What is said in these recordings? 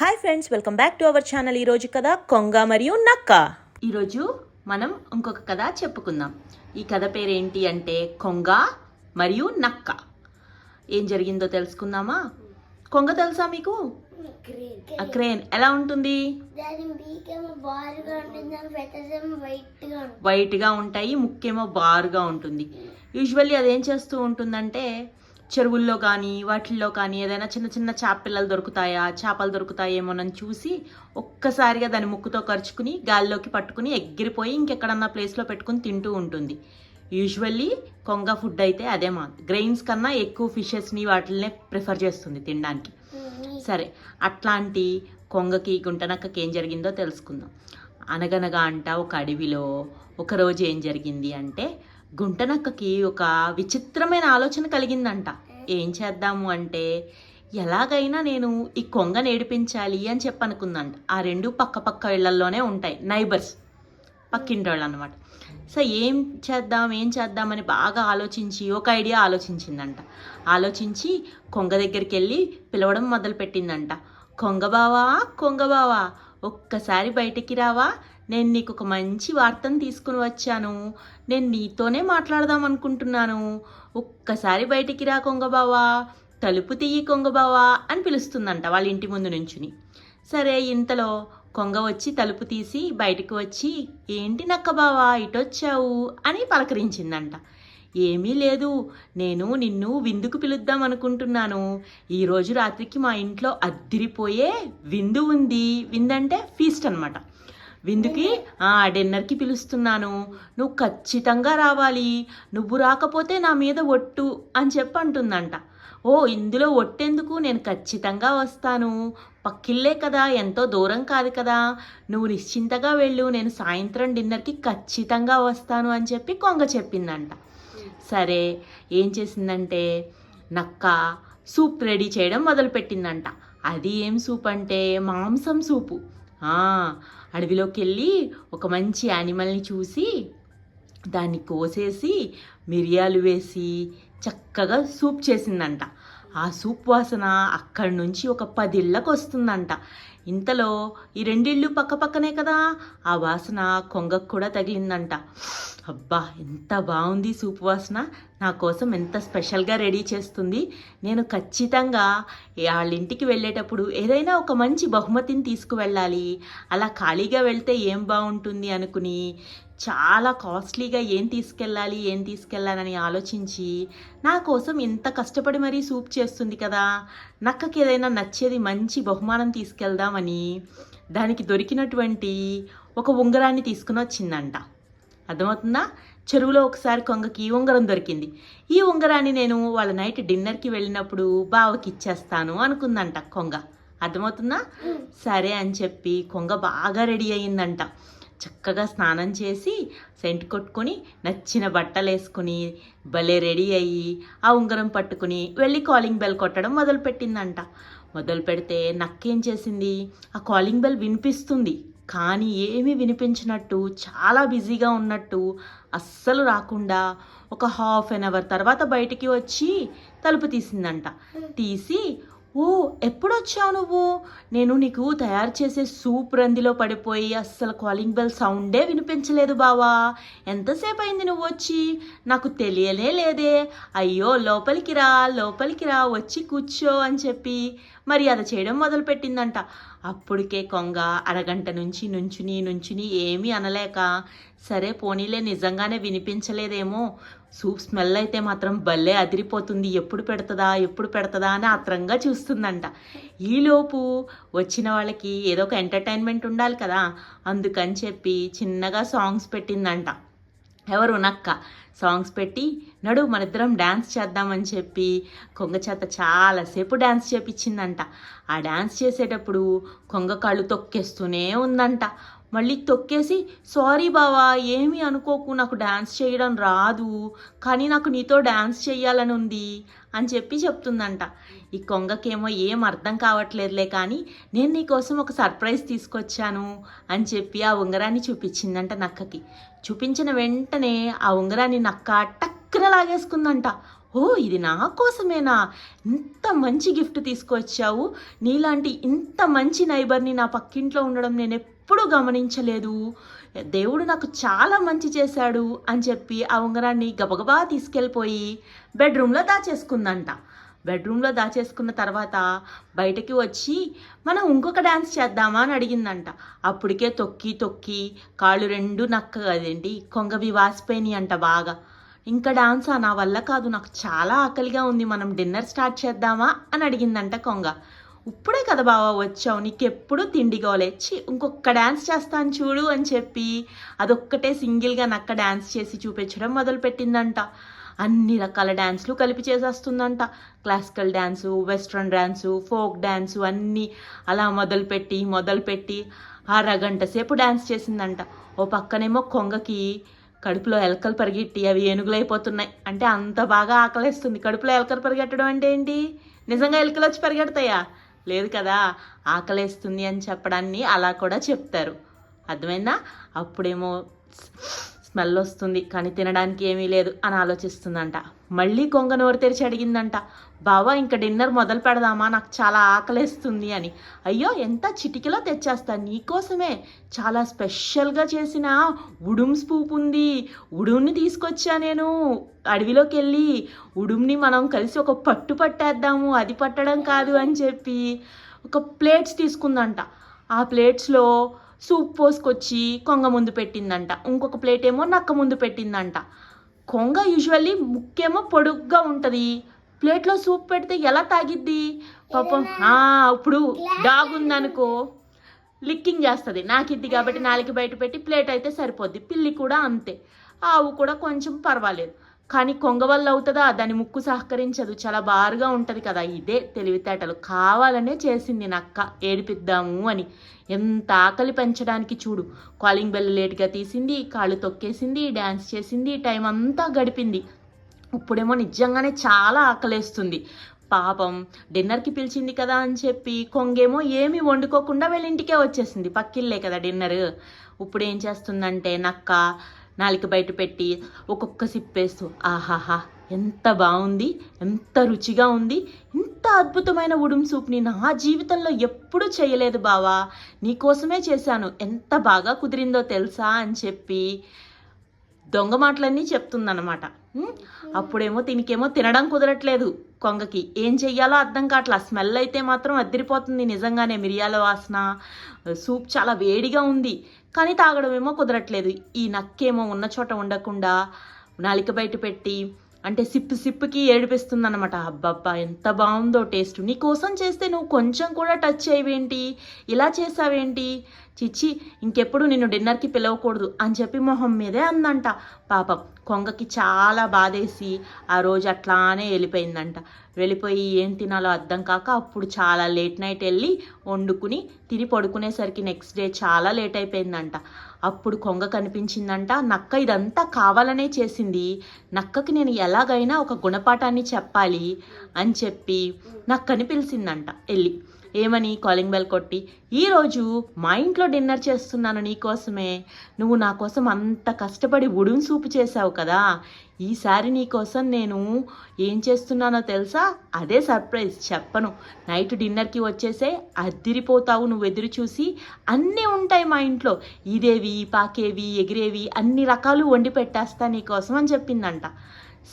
Hi friends welcome back to our channel ఈరోజు కదా కొంగ మరియు నక్క. ఈరోజు మనం ఇంకొక కథ చెప్పుకుందాం. ఈ కథ పేరేంటి అంటే కొంగ మరియు నక్క. ఏం జరిగిందో తెలుసుకుందామా? కొంగ తెలుసా మీకు? ఆ క్రేన్. ఎలా ఉంటుంది? వైట్గా ఉంటాయి ముక్కేమో బారుగా ఉంటుంది. యూజువల్లీ అదేం చేస్తూ ఉంటుందంటే చెరువుల్లో కానీ వాటిల్లో కానీ ఏదైనా చిన్న చిన్న చేప పిల్లలు దొరుకుతాయా? చేపలు దొరుకుతాయేమోనని చూసి ఒక్కసారిగా దాని ముక్కుతో ఖర్చుకుని గాల్లోకి పట్టుకుని ఎగిరిపోయి ఇంకెక్కడన్నా ప్లేస్లో పెట్టుకుని తింటూ ఉంటుంది. యూజువల్లీ కొంగ ఫుడ్ అయితే అదే మా గ్రెయిన్స్ కన్నా ఎక్కువ ఫిషెస్ని వాటిల్నే ప్రిఫర్ చేస్తుంది తినడానికి. సరే అట్లాంటి కొంగకి గుంటనక్కకి ఏం జరిగిందో తెలుసుకుందాం. అనగనగా అంట ఒక అడవిలో ఒకరోజు ఏం జరిగింది అంటే గుంటనక్కకి ఒక విచిత్రమైన ఆలోచన కలిగిందంట. ఏం చేద్దాము అంటే ఎలాగైనా నేను ఈ కొంగ నేడిపించాలి అని చెప్పనుకుందంట. ఆ రెండు పక్క పక్క ఇళ్ళలోనే ఉంటాయి నైబర్స్ పక్కింటి వాళ్ళు అనమాట సో ఏం చేద్దాం ఏం చేద్దామని బాగా ఆలోచించి ఒక ఐడియా ఆలోచించిందంట. ఆలోచించి కొంగ దగ్గరికి వెళ్ళి పిలవడం మొదలుపెట్టిందంట. కొంగ బావా కొంగ బావా ఒక్కసారి బయటికి రావా? నేను నీకు ఒక మంచి వార్తను తీసుకుని వచ్చాను. నేను నీతోనే మాట్లాడదాం అనుకుంటున్నాను. ఒక్కసారి బయటికి రా కొంగ బావా తలుపు తీయి కొంగ బావా అని పిలుస్తుందంట వాళ్ళ ఇంటి ముందు నుంచుని. సరే ఇంతలో కొంగ వచ్చి తలుపు తీసి బయటకు వచ్చి ఏంటి నక్క బావా ఇటొచ్చావు? అని పలకరించిందంట. ఏమీ లేదు. నేను నిన్ను విందుకు పిలుద్దాం అనుకుంటున్నాను. ఈరోజు రాత్రికి మా ఇంట్లో అద్దిరిపోయే విందు ఉంది. విందంటే ఫీస్ట్ అనమాట విందుకి ఆ డిన్నర్కి పిలుస్తున్నాను. నువ్వు ఖచ్చితంగా రావాలి. నువ్వు రాకపోతే నా మీద ఒట్టు అని చెప్పి అంటుందంట. ఓ ఇందులో ఒట్టెందుకు? నేను ఖచ్చితంగా వస్తాను. పక్కిల్లే కదా ఎంతో దూరం కాదు కదా. నువ్వు నిశ్చింతగా వెళ్ళు. నేను సాయంత్రం డిన్నర్కి ఖచ్చితంగా వస్తాను అని చెప్పి కొంగ చెప్పిందంట. సరే ఏం చేసిందంటే నక్క సూప్ రెడీ చేయడం మొదలుపెట్టిందంట. అది ఏం సూప్ అంటే మాంసం సూపు. అడవిలోకి వెళ్ళి ఒక మంచి యానిమల్ని చూసి దాన్ని కోసేసి మిరియాలు వేసి చక్కగా సూప్ చేసిందంట. ఆ సూప్ వాసన అక్కడి నుంచి ఒక పదిళ్ళకు వస్తుందంట ఇంతలో ఈ రెండిళ్ళు పక్క పక్కనే కదా. ఆ వాసన కొంగకు కూడా తగిలిందంట. అబ్బా ఎంత బాగుంది సూప్ వాసన. నా కోసం ఎంత స్పెషల్గా రెడీ చేస్తుంది. నేను ఖచ్చితంగా వాళ్ళ ఇంటికి వెళ్ళేటప్పుడు ఏదైనా ఒక మంచి బహుమతిని తీసుకువెళ్ళాలి. అలా ఖాళీగా వెళ్తే ఏం బాగుంటుంది అనుకుని చాలా కాస్ట్లీగా ఏం తీసుకెళ్ళాలి ఏం తీసుకెళ్ళాలని ఆలోచించి నా కోసం ఇంత కష్టపడి మరీ సూప్ చేస్తుంది కదా. నక్కకి ఏదైనా నచ్చేది మంచి బహుమానం తీసుకెళ్దాం అని దానికి దొరికినటువంటి ఒక ఉంగరాన్ని తీసుకుని వచ్చిందంట అర్థమవుతుందా? చెరువులో ఒకసారి కొంగకి ఈ ఉంగరం దొరికింది. ఈ ఉంగరాన్ని నేను వాళ్ళ నైట్ డిన్నర్కి వెళ్ళినప్పుడు బావకి ఇచ్చేస్తాను అనుకుందంట కొంగ. అర్థమవుతుందా? సరే అని చెప్పి కొంగ బాగా రెడీ అయ్యిందంట. చక్కగా స్నానం చేసి సెంట్ కొట్టుకొని నచ్చిన బట్టలు వేసుకుని భలే రెడీ అయ్యి ఆ ఉంగరం పట్టుకుని వెళ్ళి కాలింగ్ బెల్ కొట్టడం మొదలుపెట్టిందంట. మొదలు పెడితే నక్కేం చేసింది? ఆ కాలింగ్ బెల్ వినిపిస్తుంది. కానీ ఏమీ వినిపించినట్టు చాలా బిజీగా ఉన్నట్టు అస్సలు రాకుండా ఒక హాఫ్ అన్ అవర్ తర్వాత బయటికి వచ్చి తలుపు తీసిందంట. తీసి ఓ ఎప్పుడు వచ్చావు నువ్వు? నేను నీకు తయారు చేసే సూప్ రందిలో పడిపోయి అస్సలు కాలింగ్ బెల్ సౌండే వినిపించలేదు బావా. ఎంతసేపు అయింది నువ్వు వచ్చి? నాకు తెలియలే లేదే. అయ్యో లోపలికి రా లోపలికి రా వచ్చి కూర్చో అని చెప్పి మరి అది చేయడం మొదలుపెట్టిందంట. అప్పటికే కొంగ అరగంట నుంచి నుంచుని నుంచుని ఏమీ అనలేక సరే పోనీలే నిజంగానే వినిపించలేదేమో. సూప్ స్మెల్ అయితే మాత్రం భలే అదిరిపోతుంది. ఎప్పుడు పెడుతుందా ఎప్పుడు పెడుతుందా అని ఆత్రంగా చూస్తుందంట. ఈలోపు వచ్చిన వాళ్ళకి ఏదో ఒక ఎంటర్టైన్మెంట్ ఉండాలి కదా. అందుకని చెప్పి చిన్నగా సాంగ్స్ పెట్టిందంట. ఎవరు నక్క? సాంగ్స్ పెట్టి నడు మనిద్దరం డ్యాన్స్ చేద్దామని చెప్పి కొంగ చేత చాలాసేపు డ్యాన్స్ చేపించిందంట ఆ డ్యాన్స్ చేసేటప్పుడు కొంగ కాళ్ళు తొక్కేస్తూనే ఉందంట. మళ్ళీ తొక్కేసి సారీ బావా ఏమీ అనుకోకు నాకు డ్యాన్స్ చేయడం రాదు కానీ నాకు నీతో డ్యాన్స్ చేయాలని ఉంది అని చెప్పి చెప్తుందంట. ఈ కొంగకేమో ఏం అర్థం కావట్లేదులే కానీ నేను నీకోసం ఒక సర్ప్రైజ్ తీసుకొచ్చాను అని చెప్పి ఆ ఉంగరాన్ని చూపించిందంట నక్కకి. చూపించిన వెంటనే ఆ ఉంగరాన్ని నక్క టక్కున లాగేసుకుందంట. ఓ ఇది నా కోసమేనా? ఇంత మంచి గిఫ్ట్ తీసుకొచ్చావు. నీలాంటి ఇంత మంచి నైబర్ని నా పక్కింట్లో ఉండడం నేను ఎప్పుడూ గమనించలేదు. దేవుడు నాకు చాలా మంచి చేశాడు అని చెప్పి ఆ ఉంగరాన్ని గబగబా తీసుకెళ్ళిపోయి బెడ్రూమ్లో దాచేసుకుందంట. బెడ్రూమ్లో దాచేసుకున్న తర్వాత బయటకి వచ్చి మనం ఇంకొక డ్యాన్స్ చేద్దామా అని అడిగిందంట. అప్పటికే తొక్కి తొక్కి కాళ్ళు రెండు నక్క అదేంటి కొంగవి వాసిపోయినాయి అంట బాగా. ఇంకా డాన్సా నా వల్ల కాదు నాకు చాలా ఆకలిగా ఉంది మనం డిన్నర్ స్టార్ట్ చేద్దామా అని అడిగిందంట కొంగ. ఇప్పుడే కదా బావా వచ్చావు నీకెప్పుడు తిండి గోలేచ్చి ఇంకొక డ్యాన్స్ చేస్తాను చూడు అని చెప్పి అదొక్కటే సింగిల్గా నక్క డ్యాన్స్ చేసి చూపించడం మొదలుపెట్టిందంట. అన్ని రకాల డ్యాన్స్లు కలిపి చేసేస్తుందంట. Classical dance western dance folk dance అన్నీ అలా మొదలుపెట్టి మొదలుపెట్టి అరగంట సేపు డ్యాన్స్ చేసిందంట. ఓ పక్కనేమో కొంగకి కడుపులో ఎలకలు పరిగెట్టి అవి ఏనుగులైపోతున్నాయి. అంటే అంత బాగా ఆకలేస్తుంది. కడుపులో ఎలకలు పరిగెట్టడం అంటే ఏంటి? నిజంగా ఎలుకలు వచ్చి పరిగెడతాయా? లేదు కదా ఆకలేస్తుంది అని చెప్పడాన్ని అలా కూడా చెప్తారు. అర్థమైందా? అప్పుడేమో స్మెల్ వస్తుంది కానీ తినడానికి ఏమీ లేదు అని ఆలోచిస్తుందంట. మళ్ళీ కొంగ నోరు తెరిచి అడిగిందంట బావా ఇంకా డిన్నర్ మొదలు పెడదామా? నాకు చాలా ఆకలేస్తుంది అని. అయ్యో ఎంత చిటికలో తెచ్చేస్తా? నీకోసమే. చాలా స్పెషల్గా చేసిన ఉడుమ్ స్పూప్ ఉంది. ఉడుమ్ని తీసుకొచ్చా నేను? అడవిలోకి వెళ్ళి ఉడుమ్ని మనం కలిసి ఒక పట్టు పట్టేద్దాము. అది పట్టడం కాదు అని చెప్పి ఒక ప్లేట్స్ తీసుకుందంట. ఆ ప్లేట్స్లో సూప్ పోసుకొచ్చి కొంగ ముందు పెట్టిందంట. ఇంకొక ప్లేట్ ఏమో నక్క ముందు పెట్టిందంట. కొంగ యూజువల్లీ ముక్కేమో పొడుగ్గా ఉంటుంది. ప్లేట్లో సూప్ పెడితే ఎలా తాగిద్ది? పాపం ఇప్పుడు డాగ్ ఉందనుకో లిక్కింగ్ చేస్తుంది. నాకు ఇది కాబట్టి నాలుగు బయట పెట్టి ప్లేట్ అయితే సరిపోద్ది. పిల్లి కూడా అంతే. ఆవు కూడా కొంచెం పర్వాలేదు. కానీ కొంగ వల్ల అవుతుందా? దాని ముక్కు సహకరించదు. చాలా బారుగా ఉంటుంది కదా. ఇదే తెలివితేటలు. కావాలనే చేసింది నక్క. ఏడిపిద్దాము అని. ఎంత ఆకలి పెంచడానికి చూడు. కాలింగ్ బెల్ లేట్గా తీసింది కాళ్ళు తొక్కేసింది డ్యాన్స్ చేసింది టైం అంతా గడిపింది. ఇప్పుడేమో నిజంగానే చాలా ఆకలేస్తుంది. పాపం డిన్నర్కి పిలిచింది కదా అని చెప్పి కొంగేమో ఏమీ వండుకోకుండా వీళ్ళ ఇంటికే వచ్చేసింది. పక్కిల్లే కదా డిన్నర్. ఇప్పుడు ఏం చేస్తుందంటే నక్క నాలిక బయట పెట్టి ఒక్కొక్క సిప్పేస్తూ ఆహాహా ఎంత బాగుంది ఎంత రుచిగా ఉంది ఇంత అద్భుతమైన ఉడుం సూప్ని నా జీవితంలో ఎప్పుడూ చేయలేదు బావా. నీకోసమే చేశాను. ఎంత బాగా కుదిరిందో తెలుసా? అని చెప్పి దొంగ మాటలన్నీ చెప్తుందన్నమాట. అప్పుడేమో తినికేమో తినడం కుదరట్లేదు కొంగకి. ఏం చెయ్యాలో అర్థం కావట్లా. స్మెల్ అయితే మాత్రం అద్దరిపోతుంది నిజంగానే మిరియాల వాసన. సూప్ చాలా వేడిగా ఉంది. కానీ తాగడం ఏమో కుదరట్లేదు. ఈ నక్కేమో ఉన్న చోట ఉండకుండా నాలిక బయట పెట్టి అంటే సిప్పు సిప్పుకి ఏడిపిస్తుందన్నమాట. అబ్బబ్బా ఎంత బాగుందో టేస్ట్. నీ కోసం చేస్తే నువ్వు కొంచెం కూడా టచ్ చేయవేంటి ఇలా చేసావేంటి? చిచ్చి ఇంకెప్పుడు నిన్ను డిన్నర్కి పిలవకూడదు అని చెప్పి మొహం మీదే అందంట. పాపం కొంగకి చాలా బాధేసి ఆ రోజు అట్లానే వెళ్ళిపోయిందంట. వెళ్ళిపోయి ఏం తినాలో అర్థం కాక అప్పుడు చాలా లేట్ నైట్ వెళ్ళి వండుకుని తిని పడుకునేసరికి నెక్స్ట్ డే చాలా లేట్ అయిపోయిందంట. అప్పుడు కొంగ కనిపించిందంట నక్క ఇదంతా కావాలనే చేసింది. నక్కకి నేను ఎలాగైనా ఒక గుణపాఠాన్ని చెప్పాలి అని చెప్పి నక్కని పిలిచిందంట. వెళ్ళి ఏమని కాలింగ్ బెల్ కొట్టి ఈరోజు మా ఇంట్లో డిన్నర్ చేస్తున్నాను నీకోసమే. నువ్వు నా కోసం అంత కష్టపడి ఉడుం సూపు చేసావు కదా. ఈసారి నీకోసం నేను ఏం చేస్తున్నానో తెలుసా? అదే సర్ప్రైజ్ చెప్పను. నైట్ డిన్నర్కి వచ్చేసే అద్దిరిపోతావు నువ్వు ఎదురు చూసి. అన్నీ ఉంటాయి మా ఇంట్లో. ఇదేవి పాకేవి ఎగిరేవి అన్ని రకాలు వండి పెట్టేస్తా నీకోసం అని చెప్పిందంట.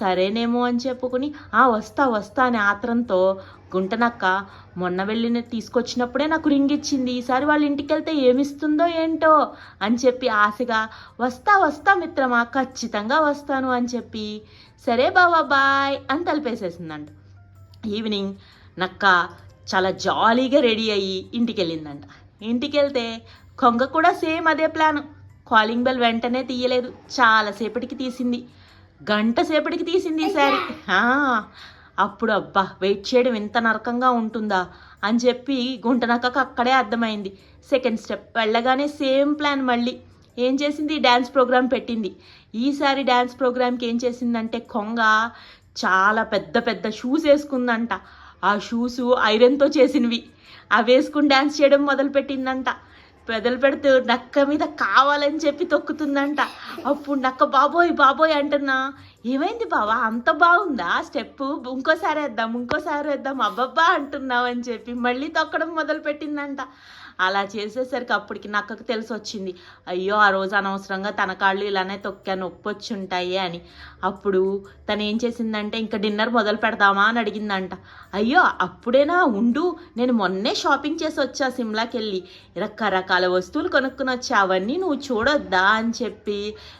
సరేనేమో అని చెప్పుకుని ఆ వస్తా వస్తా అనే ఆత్రంతో గుంటనక్క మొన్న వెళ్ళిన తీసుకొచ్చినప్పుడే నాకు రింగ్ ఇచ్చింది ఈసారి వాళ్ళ ఇంటికి వెళ్తే ఏమిస్తుందో ఏంటో అని చెప్పి ఆశగా వస్తా వస్తా మిత్రమా ఖచ్చితంగా వస్తాను అని చెప్పి సరే బావా బాయ్ అని తలిపేసేసిందంట. ఈవినింగ్ నక్క చాలా జాలీగా రెడీ అయ్యి ఇంటికి వెళ్ళిందంట ఇంటికి వెళ్తే కొంగ కూడా సేమ్ అదే ప్లాన్. కాలింగ్ బెల్ వెంటనే తీయలేదు. చాలాసేపటికి తీసింది. గంట సేపటికి తీసింది ఈసారి ఆ, అప్పుడు అబ్బా వెయిట్ చేయడం ఇంత నరకంగా ఉంటుందా అని చెప్పి గుంటనక్కకు అక్కడే అర్థమైంది. సెకండ్ స్టెప్ వెళ్ళగానే సేమ్ ప్లాన్ మళ్ళీ. ఏం చేసింది? డ్యాన్స్ ప్రోగ్రామ్ పెట్టింది. ఈసారి డ్యాన్స్ ప్రోగ్రామ్కి ఏం చేసిందంటే కొంగ చాలా పెద్ద పెద్ద షూస్ వేసుకుందంట. ఆ షూస్ ఐరన్తో చేసినవి. అవి వేసుకుని డ్యాన్స్ చేయడం మొదలుపెట్టిందంట. పెదలు పెడుతూ నక్క మీద కావాలని చెప్పి తొక్కుతుందంట. అప్పుడు నక్క బాబోయ్ బాబోయ్ అంటున్నా. ఏమైంది బావా? అంత బాగుందా? స్టెప్ ఇంకోసారి వేద్దాం ఇంకోసారి వేద్దాం. అబ్బబ్బా అంటున్నావు అని చెప్పి మళ్ళీ తొక్కడం మొదలు పెట్టిందంట అలా చేసేసరికి అప్పటికి నక్కకు తెలిసి వచ్చింది అయ్యో ఆ రోజు అనవసరంగా తన కాళ్ళు ఇలానే తొక్కాను నొప్పి వచ్చి ఉంటాయి అని. అప్పుడు తను ఏం చేసిందంటే ఇంకా డిన్నర్ మొదలు పెడదామా? అని అడిగిందంట. అయ్యో అప్పుడేనా? ఉండు. నేను మొన్నే షాపింగ్ చేసి వచ్చా సిమ్లాకి వెళ్ళి రకరకాల వస్తువులు కొనుక్కుని వచ్చా అవన్నీ నువ్వు చూడొద్దా? అని చెప్పి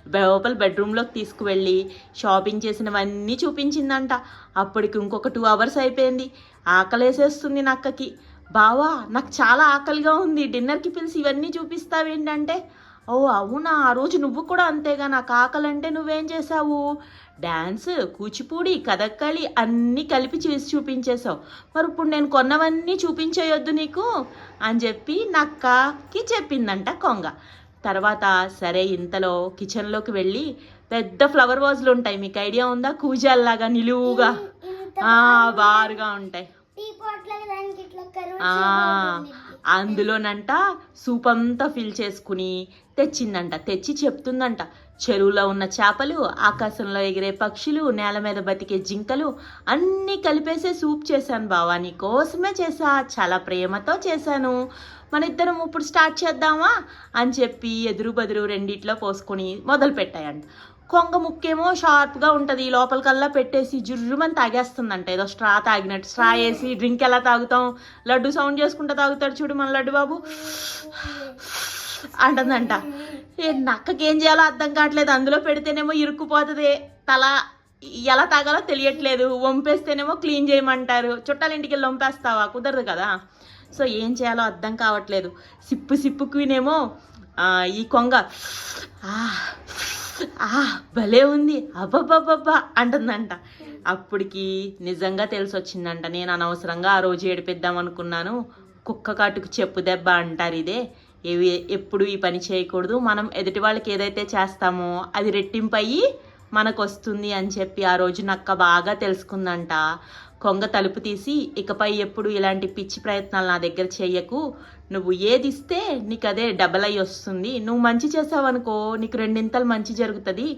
లోపల బెడ్రూమ్లోకి తీసుకువెళ్ళి షాప్ షాపింగ్ చేసినవన్నీ చూపించిందంట. అప్పటికి ఇంకొక టూ అవర్స్ అయిపోయింది. ఆకలేసేస్తుంది నక్కకి. బావా నాకు చాలా ఆకలిగా ఉంది. డిన్నర్కి పిలిచి ఇవన్నీ చూపిస్తావేంటంటే? ఓ అవునా? ఆ రోజు నువ్వు కూడా అంతేగా. నాకు ఆకలంటే నువ్వేం చేసావు డ్యాన్స్ కూచిపూడి కథక్కళి అన్నీ కలిపి చేసి చూపించేశావు. మరి ఇప్పుడు నేను కొన్నవన్నీ చూపించేయొద్దు నీకు? అని చెప్పి నక్కకి చెప్పిందంట కొంగ. తర్వాత సరే ఇంతలో కిచెన్లోకి వెళ్ళి పెద్ద ఫ్లవర్ వాజ్లు ఉంటాయి. మీకు ఐడియా ఉందా? కూజాల్లాగా నిలువుగా. బారుగా ఉంటాయి. అందులోనంట సూప్ అంతా ఫిల్ చేసుకుని తెచ్చిందంట. తెచ్చి చెప్తుందంట. చెరువులో ఉన్న చేపలు ఆకాశంలో ఎగిరే పక్షులు నేల మీద బతికే జింకలు అన్నీ కలిపేసే సూప్ చేశాను బావా. నీ కోసమే చేసా చాలా ప్రేమతో చేశాను. మన ఇద్దరం ఇప్పుడు స్టార్ట్ చేద్దామా అని చెప్పి ఎదురు బదురు రెండిట్లో పోసుకొని మొదలు పెట్టాయండి కొంగ ముక్కేమో షార్ప్గా ఉంటుంది. లోపలికల్లా పెట్టేసి జుర్రుమని తాగేస్తుందంట. ఏదో స్ట్రా తాగినట్టు స్ట్రా వేసి డ్రింక్ ఎలా తాగుతాం? లడ్డు సౌండ్ చేసుకుంటూ తాగుతాడు చూడు మన లడ్డు బాబు. అంటుందంట. ఏ నక్కకి ఏం చేయాలో అర్థం కావట్లేదు. అందులో పెడితేనేమో ఇరుక్కుపోతుంది. తల ఎలా తాగాలో తెలియట్లేదు. వంపేస్తేనేమో క్లీన్ చేయమంటారు. చుట్టాల ఇంటికి వెళ్ళి వంపేస్తావా? కుదరదు కదా. సో ఏం చేయాలో అర్థం కావట్లేదు. సిప్పు సిప్పుకునేమో ఈ కొంగ భలే ఉంది. అబ్బబ్బబ్బబ్బా అంటుందంట. అప్పటికి నిజంగా తెలిసి వచ్చిందంట నేను అనవసరంగా ఆ రోజు ఏడిపిద్దాం అనుకున్నాను కుక్క కాటుకు చెప్పు దెబ్బ అంటారు ఇదే. ఏవి ఎప్పుడు ఈ పని చేయకూడదు. మనం ఎదుటి వాళ్ళకి ఏదైతే చేస్తామో అది రెట్టింపు అయ్యి మనకు వస్తుంది అని చెప్పి ఆ రోజు నక్క బాగా తెలుసుకుందంట. కొంగ తలుపు తీసి ఇకపై ఎప్పుడు ఇలాంటి పిచ్చి ప్రయత్నాలు నా దగ్గర చేయకు. నువ్వు ఏది ఇస్తే నీకు అదే డబల్ అయ్యి వస్తుంది. నువ్వు మంచి చేసావనుకో నీకు రెండింతలు మంచి జరుగుతుంది.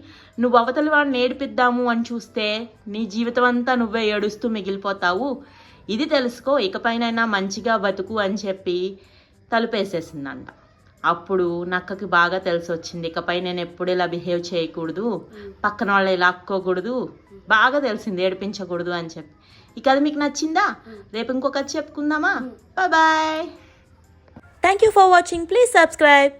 నువ్వు అవతలి వాడిని ఏడిపిద్దాము అని చూస్తే నీ జీవితం అంతా నువ్వే ఏడుస్తూ మిగిలిపోతావు. ఇది తెలుసుకో ఇకపైనైనా మంచిగా బతుకు అని చెప్పి తలుపేసేసిందంట. అప్పుడు నక్కకి బాగా తెలిసి వచ్చింది ఇకపై నేను ఎప్పుడు ఇలా బిహేవ్ చేయకూడదు పక్కన వాళ్ళు ఇలా అక్కోకూడదు బాగా తెలిసింది ఏడిపించకూడదు అని చెప్పి. ఈ కథ మీకు నచ్చిందా? రేపు ఇంకొక కథ చెప్పుకుందామా bye thank you for watching please subscribe